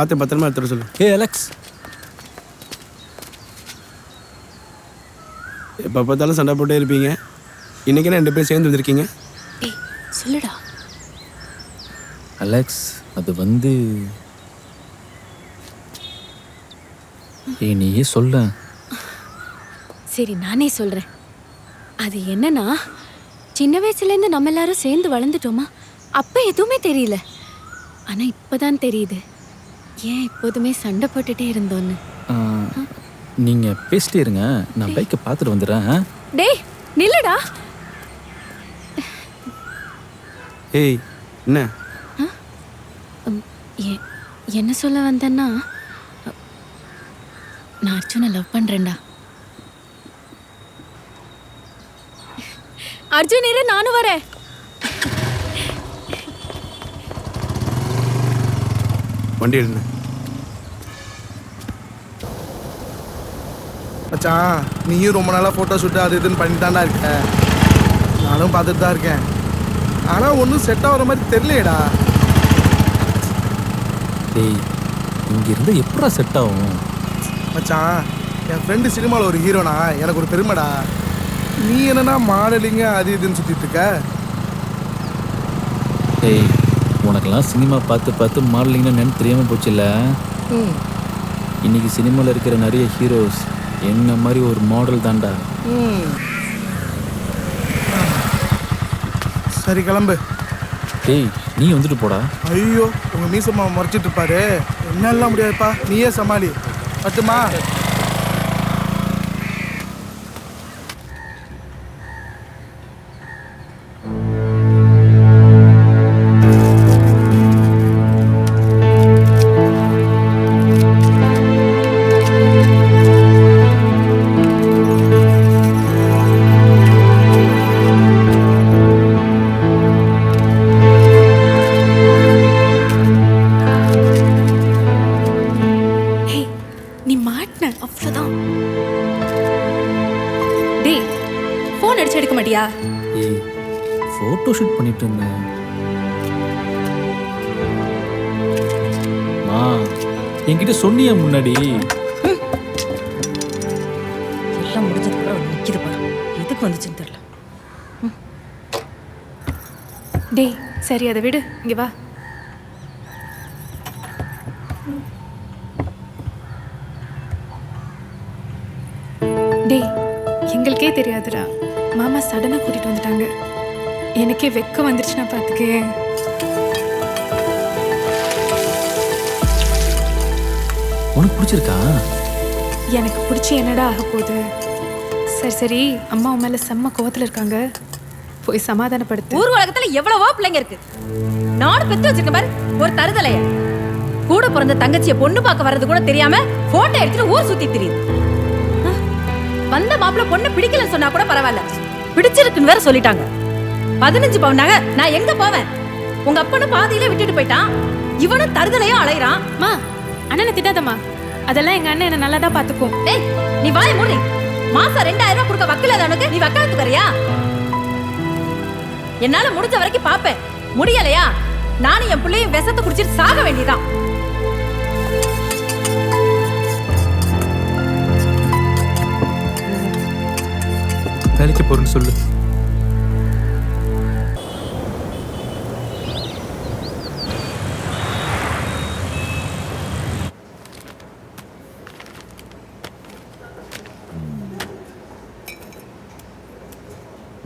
பார்த்து பத்திரமா எடுத்துட சொல்லு. ஏ அலெக்ஸ் எப்போ பார்த்தாலும் சண்டை போட்டே இருப்பீங்க. இன்னைக்கு ரெண்டு பேரும் சேர்ந்து வந்திருக்கீங்க? சொல்லுடா. அலெக்ஸ் அது வந்து ஏய் நீயே சொல்ல சரி நானே சொல்றேன். அது என்னன்னா சின்ன வயசுலேருந்து நம்ம எல்லாரும் சேர்ந்து வளர்ந்துட்டோமா? அப்போ எதுவுமே தெரியல. ஆனா இப்பதான் தெரியுது. ஏன் எப்போதுமே சண்டை போட்டுட்டே இருந்தோன்னு? நீங்க பேசிட்டே இருங்க. நான் பைக்கை பார்த்துட்டு வந்துடுறேன்? டேய் நில்லுடா. ஏய் என்ன? என்ன சொல்ல வந்தேன்னா நான் அர்ஜுனை லவ் பண்றேன்டா. அர்ஜுன் இரு நானும் வரேன். வண்டி எடுங்க. மச்சான் நீயும் ரொம்ப நாளாக ஃபோட்டோ ஷூட்டு அது இதுன்னு பண்ணிட்டு தான்டா இருக்க. நானும் பார்த்துட்டு தான் இருக்கேன். ஆனால் ஒன்றும் செட் ஆகிற மாதிரி தெரியலையேடா. டேய் இங்க இருந்து எப்படா செட் ஆகும்? மச்சான் என் ஃப்ரெண்டு சினிமாவில் ஒரு ஹீரோனா எனக்கு ஒரு பெருமைடா. நீ என்னன்னா மாடலிங்க அது இதுன்னு சுற்றிட்டு இருக்க? டேய் உனக்கெல்லாம் சினிமா பார்த்து பார்த்து மாடலிங்னு நினைத்து தெரியாமல் போச்சுல்ல? ம். இன்னைக்கு சினிமாவில் இருக்கிற நிறைய ஹீரோஸ் என்ன மாதிரி ஒரு மாடல் தான்டா. ம். சரி கிளம்பு. டேய் நீ வந்துட்டு போடா. ஐயோ உங்கள் மீசம்மா முறைச்சிட்டு இருப்பாரு. என்னெல்லாம் முடியாதுப்பா. நீயே சமாளி. பட்டுமா நீ மாட்டின அவ்வளோதான் டேய் ஃபோன் அடிச்சு எடுக்க மாட்டியா? ஏய் ஃபோட்டோ ஷூட் பண்ணிட்டு இருந்தேன். மா என்கிட்ட சொன்னியா முன்னாடி? எல்லாம் முடிஞ்சதுக்கு அப்புறம் நிற்கிது பாரு. எதுக்கு வந்துச்சுன்னு தெரியல. டேய் சரி அதை விடு. இங்க வா. டேய் எங்களுக்கே தெரியாதுடா. மாமா சடனா கூட்டிட்டு வந்துட்டாங்க. எனக்கே வெக்க வந்துருச்சுன்னா பார்த்துக்கே உனக்கு பிடிச்சிருக்கா? எனக்கு பிடிச்சி என்னடா ஆக போகுது? சரி சரி அம்மா உன் மேல செம்ம கோவத்துல இருக்காங்க. போய் சமாதானப்படுத்து. ஊர் உலகத்துல எவ்வளவோ பிள்ளைங்க இருக்கு. நானும் பெத்து வச்சிருக்கேன் பாரு ஒரு தருதலைய. கூட பிறந்த தங்கச்சிய பொண்ணு பார்க்க வர்றது கூட தெரியாம போட்டோ எடுத்துட்டு ஊர் சுத்தி தெரியுது. மாப்பிள்ள பொண்ணு பிடிக்கலன்னு சொன்னா கூட பரவாயில்ல. பிடிச்சிருக்குன்னு வேற சொல்லிட்டாங்க. பதினஞ்சு பவுனாங்க நான் எங்க போவேன்? உங்க அப்பனு பாதியில விட்டுட்டு போயிட்டான். இவனும் தருதலையும் அலையறான். மா அண்ணனை திட்டாதம்மா. அதெல்லாம் எங்க அண்ணன் என்ன நல்லா தான் பார்த்துக்கும். டேய் நீ வாய் மூடி. மாசம் ரெண்டாயிரம் ரூபாய் கொடுக்க வக்கீல உனக்கு நீ வக்காலத்து வரையா? என்னால முடிஞ்ச வரைக்கும் பாப்பேன் முடியலையா? நானும் என் பிள்ளையும் விஷத்தை குடிச்சிட்டு சாக வேண்டியதான் வேலைக்கு போறேன்னு சொல்லு.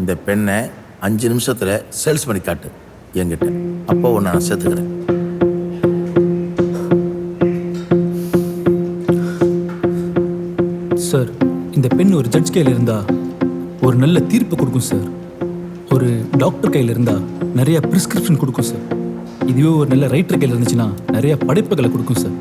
இந்த பெண்ணை அஞ்சு நிமிஷத்தில் சேல்ஸ் பண்ணி காட்டு. என்கிட்ட. அப்போ ஒன்று நான் சேர்த்துக்கிறேன். சார் இந்த பெண் ஒரு ஜட்ஜ் கையில் இருந்தா ஒரு நல்ல தீர்ப்பு கொடுக்கும் சார் ஒரு டாக்டர் கையில் இருந்தால் நிறைய ப்ரிஸ்கிரிப்ஷன் கொடுக்கும் சார் இதுவே ஒரு நல்ல ரைட்டர் கையில் இருந்துச்சுன்னா நிறைய படைப்புகளை கொடுக்கும் சார்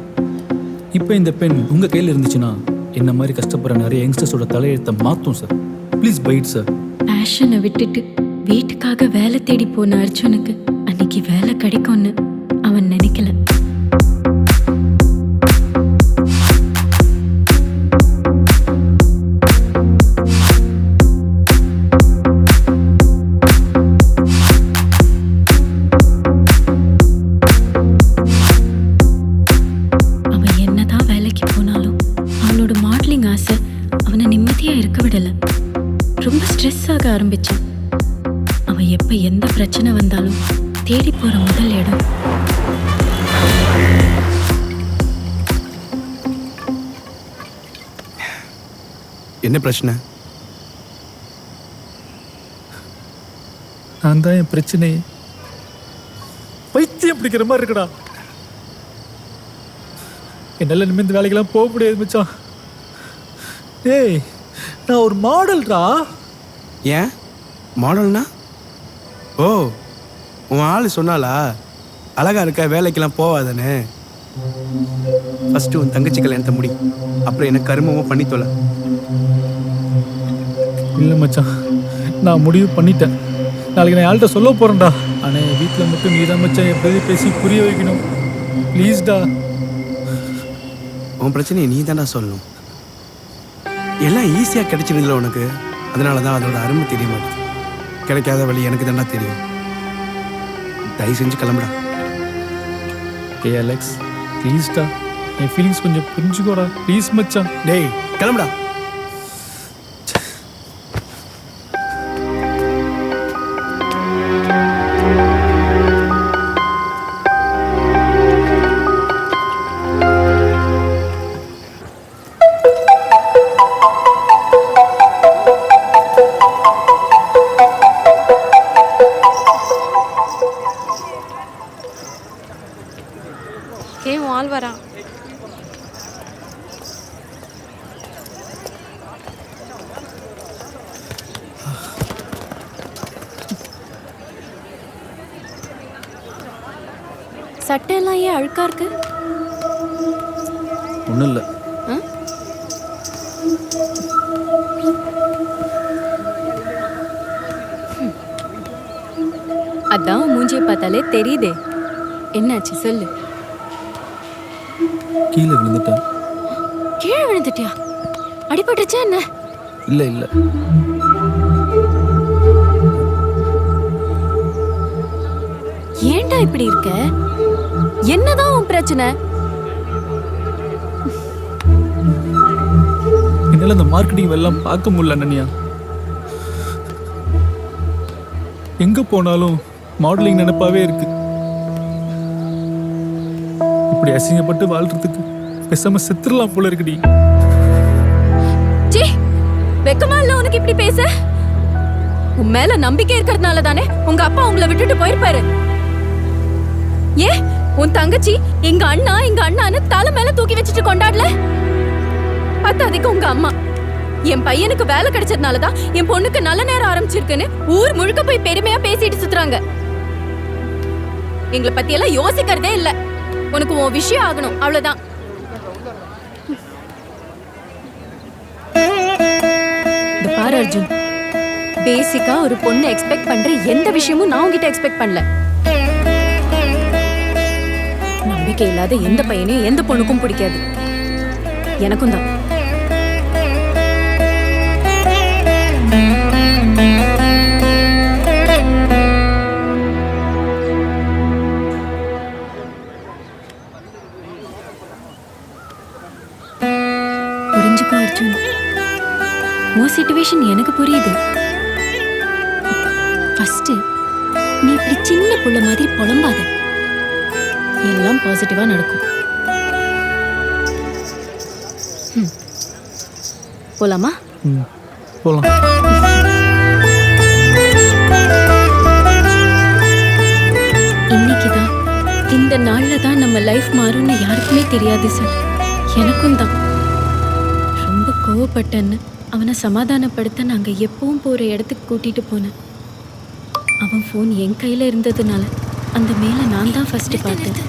இப்போ இந்த பெண் உங்கள் கையில் இருந்துச்சுன்னா என்ன மாதிரி கஷ்டப்படுற நிறைய யங்ஸ்டர்ஸோட தலையெழுத்தை மாற்றும் சார் ப்ளீஸ் பைட் சார் பேஷனை விட்டுட்டு வீட்டுக்காக வேலை தேடி போன அர்ஜுனுக்கு அன்னைக்கு வேலை கிடைக்கும்னு அவன் நினைக்கல. ஆரம்பிச்சான். அவன் எப்ப எந்த பிரச்சனை வந்தாலும் தேடி போற முதல் இடம். என்ன பிரச்சனை? நான் தான் என் பிரச்சனையே பைத்தியம் பிடிக்கிற மாதிரி இருக்குடா. என்னால் இனிமேல் இந்த வேலைக்கெல்லாம் போக முடியாது மச்சான் டேய் நான் ஒரு மாடல்டா. ஏன்? மாடல்னா? ஓ உன் ஆள் சொன்னாளா? அழகா இருக்க வேலைக்கெல்லாம் போவாதானே ஃபர்ஸ்ட் உன் தங்கச்சி கல்யாணத்தை முடி. அப்புறம் எனக்கு கருமமாக பண்ணி தொலை. இல்லை மச்சான் நான் முடிவு பண்ணிட்டேன். நாளைக்கு நான் யார்கிட்ட சொல்ல போகிறேன்டா ஆனால் என் வீட்டில் மட்டும் நீ தான் மச்சான் எப்போது பேசி புரிய வைக்கணும். ப்ளீஸ்டா உன் பிரச்சனையை நீ தான்டா சொல்லணும். எல்லாம் ஈஸியாக கிடைச்சிருதுல உனக்கு. அதனால தான் அதோட அருமை தெரிய மாட்டேது கிடைக்காத வழி எனக்கு தான்டா தெரியும். தயவு செஞ்சு கிளம்புடா. ஏ அலெக்ஸ் ப்ளீஸ்டா என் ஃபீலிங்ஸ் கொஞ்சம் புரிஞ்சுக்கோடா. ப்ளீஸ் மச்சான். டேய் கிளம்புடா. ஆள் வரான் சட்டை எல்லாம் ஏன் அழுக்கா இருக்கு? ஒன்றும் இல்லை. அதான் மூஞ்சியை பார்த்தாலே தெரியுதே. என்னாச்சு? சொல்லு. கீழே விழுந்துட்டேன். கீழே விழுந்துட்டியா? அடிபட்டுச்சா என்ன? இல்லை இல்லை. ஏன்டா இப்படி இருக்க? என்னதான் உன் பிரச்சனை? என்னால் இந்த மார்க்கெட்டிங் எல்லாம் பார்க்க முடியல அண்ணனியா எங்க போனாலும் மாடலிங் நினைப்பாவே இருக்கு. இப்படி அசிங்கப்பட்டு வாழ்றதுக்கு பேசாம செத்துடலாம் போல இருக்குடி ச்சீ வெக்கமா இல்ல உனக்கு இப்படி பேச? உன் மேல நம்பிக்கை இருக்கிறதுனால தானே உங்க அப்பா உங்களை விட்டுட்டு போயிருப்பாரு. ஏன் உன் தங்கச்சி எங்க அண்ணா எங்க அண்ணான்னு தலை மேல தூக்கி வச்சுட்டு கொண்டாடல? பத்தாதைக்கு உங்க அம்மா. என் பையனுக்கு வேலை கிடைச்சதுனால தான் என் பொண்ணுக்கு நல்ல நேரம் ஆரம்பிச்சிருக்குன்னு ஊர் முழுக்க போய் பெருமையா பேசிட்டு சுத்துறாங்க. எங்களை பத்தி எல்லாம் யோசிக்கிறதே இல்ல. உனக்கு உன் விஷயம் ஆகணும். அவ்வளவுதான். பாரு அர்ஜுன். பேசிக்கா ஒரு பொண்ணு எக்ஸ்பெக்ட் பண்ற எந்த விஷயமும் நான் உங்ககிட்ட எக்ஸ்பெக்ட் பண்ணல. நம்பிக்கை இல்லாத எந்த பையனையும் எந்த பொண்ணுக்கும் பிடிக்காது. எனக்கும் தான். சிச்சுவேஷன் எனக்கு புரியுது. ஃபர்ஸ்ட் நீ இப்படி சின்ன புள்ள மாதிரி புலம்பாத. எல்லாம் பாசிட்டிவா நடக்கும். போலாமா? போலாம். இன்னைக்கு தான் இந்த நாள்ல தான் நம்ம லைஃப் மாறும்னு யாருக்குமே தெரியாது சார் எனக்கும் தான். ரொம்ப கோவப்பட்டேன்னு. அவனை சமாதானப்படுத்த நாங்க எப்பவும் போற இடத்துக்கு கூட்டிட்டு போனேன். அவன் ஃபோன் என் கையில இருந்ததுனால அந்த மேல நான் தான் ஃபர்ஸ்ட் பார்த்தேன்.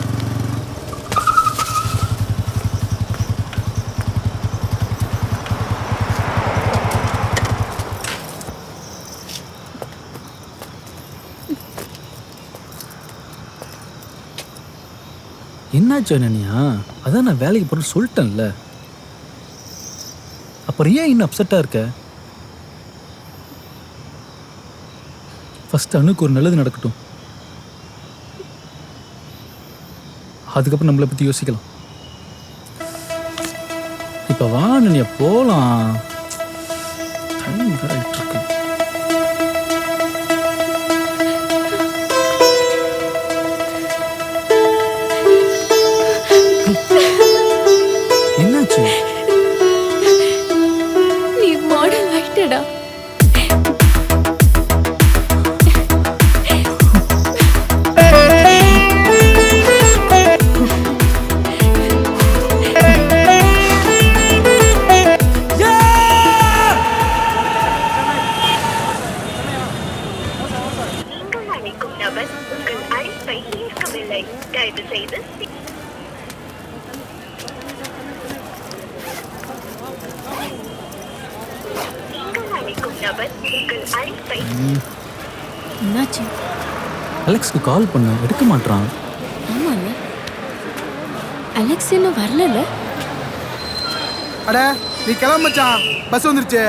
என்னாச்சு அண்ணனியா அதான் நான் வேலைக்கு போகிறேன்னு சொல்லிட்டேன்ல. அப்புறம் ஏன் இன்னும் அப்செட்டாக இருக்க? ஃபஸ்ட் அணுக்கு ஒரு நல்லது நடக்கட்டும். அதுக்கப்புறம் நம்மளை பற்றி யோசிக்கலாம். இப்போ வா அண்ணனியா போகலாம் டைம் இருக்கு. அலெக்ஸ்க்கு கால் பண்ண. எடுக்க மாட்றான். ஆமால அலெக்ஸ் இன்னும் வரலல்ல? அட நீ கிளம்பு மச்சான். பஸ் வந்துருச்சு.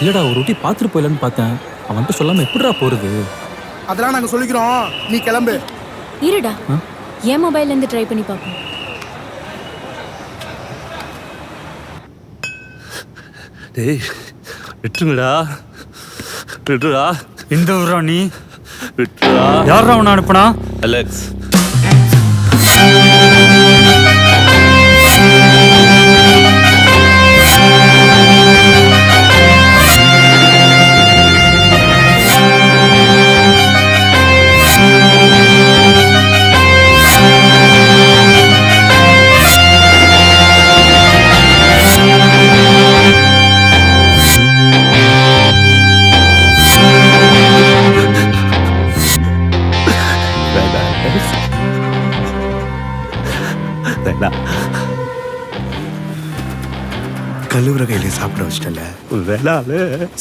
இல்லடா ஒரு ரொட்டி பார்த்துட்டு போயிடலான்னு பார்த்தேன். அவன்கிட்ட சொல்லாம எப்படிடா போறது? அதெல்லாம் நாங்க சொல்லிக்கிறோம். நீ கிளம்பு. இருடா. என் மொபைல்ல இருந்து ட்ரை பண்ணி பார்ப்போம். டேய் விட்டுருங்கடா. விட்டுடா எந்த ஊரா நீ? யார் அவனை அனுப்புனா? அலெக்ஸ் வச்சிட்டல வேணாம்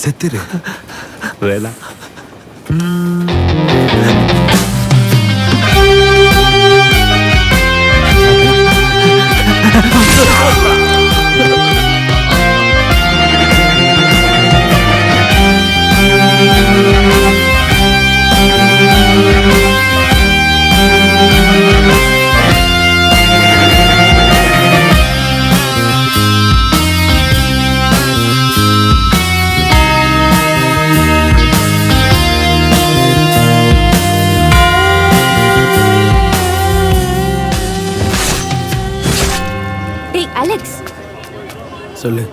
செத்துரு. வேணாம் சொல்லு.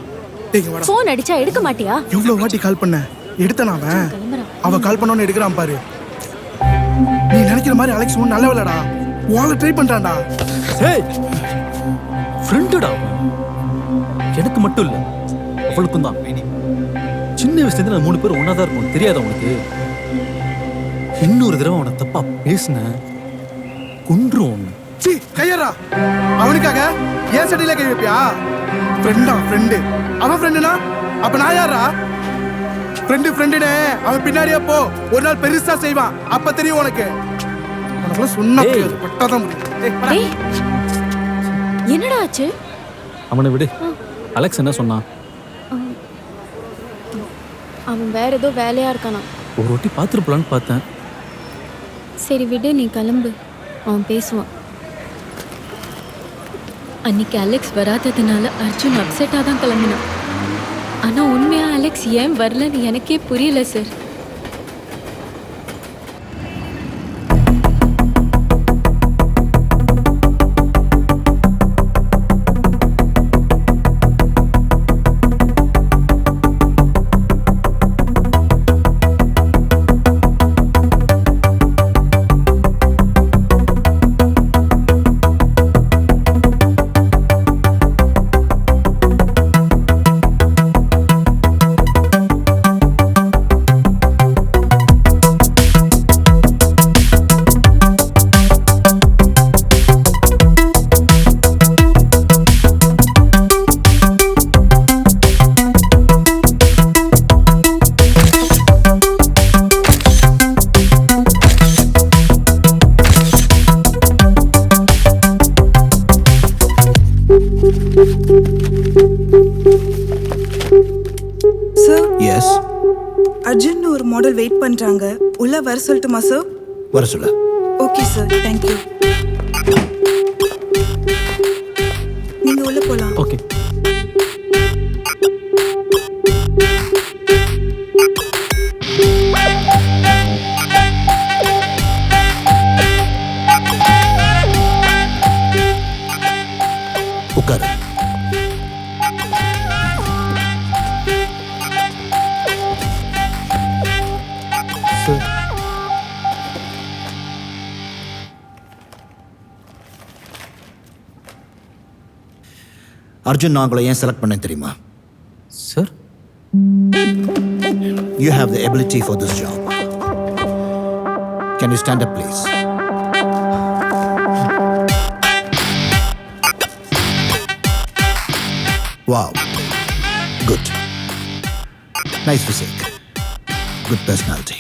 ஃபோன் அடிச்சா எடுக்க மாட்டியா? எவ்வளவு வாட்டி கால் பண்ண. எடுத்தனா அவன்? அவ கால் பண்ணோன்னு எடுக்கிறான் பாரு. நீ நினைக்கிற மாதிரி அலெக்ஸ் ஒன்றும் நல்லவளடா வாழ ட்ரை பண்றான்டா. ஏய் ஃப்ரெண்டுடா எனக்கு மட்டும் இல்ல அவளுக்கும் தான். சின்ன வயசுலேருந்து நான் மூணு பேர் ஒன்றா தான் இருக்கும். தெரியாதா உனக்கு? இன்னொரு தடவை அவனை தப்பா பேசினேன் கொன்றும் கையறா. அவனுக்காக ஏன் சட்டையில கை வைப்பியா? ஃப்ரெண்டா ஃப்ரெண்டு அவன் ஃப்ரெண்டுனா அப்ப நான் யாரா ஃப்ரெண்டு ஃப்ரெண்டுனே அவன் பின்னாடியே போ. ஒரு நாள் பெருசா செய்வான். அப்ப தெரியும் உனக்கு. உனக்குலாம் சொன்னா பட்டாதான் என்னடா ஆச்சு? அவனை விடு. அலெக்ஸ் என்ன சொன்னான்? அவன் வேற ஏதோ வேலையா இருக்கானா? ஒரு ரொட்டி பார்த்துட்டு போலான்னு பார்த்தேன். சரி விடு நீ கிளம்பு. அவன் பேசுவான். அன்னைக்கு அலெக்ஸ் வராததுனால அர்ஜுன் அப்செட்டாக தான் கிளம்பினான். ஆனால் உண்மையாக அலெக்ஸ் ஏன் வரலன்னு எனக்கே புரியல சார் அர்ஜுன் ஒரு மாடல் வெயிட் பண்றாங்க. உள்ள வர சொல்லட்டுமா சார் வர சொல்ல. ஓகே சார் தேங்க்யூ நீங்க உள்ள போலாம். ஓகே அர்ஜுன் நான் உங்களை ஏன் செலக்ட் பண்ணேன் தெரியுமா? Sir you have the ability for this job can you stand up please wow good Nice physique. Good personality.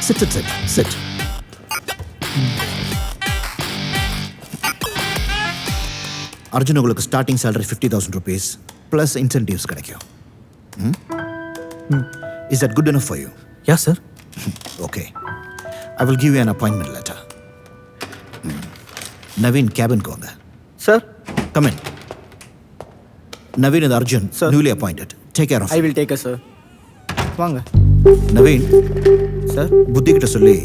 Sit, sit, sit, sit. Arjun உங்களுக்கு starting salary fifty thousand rupees plus incentives கிடைக்கும். Is that good enough for you ya sir okay I will give you an appointment letter. Naveen கேபின்க்கு வாங்க. Sir come in Naveen இது Arjun newly appointed take care of I will take sir வாங்க. Naveen sir புத்தி கிட்ட சொல்லி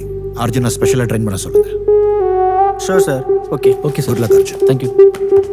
அர்ஜுனை ஸ்பெஷலாக train பண்ண சொல்லுங்க. Sure sir okay okay sir good luck Arjun thank you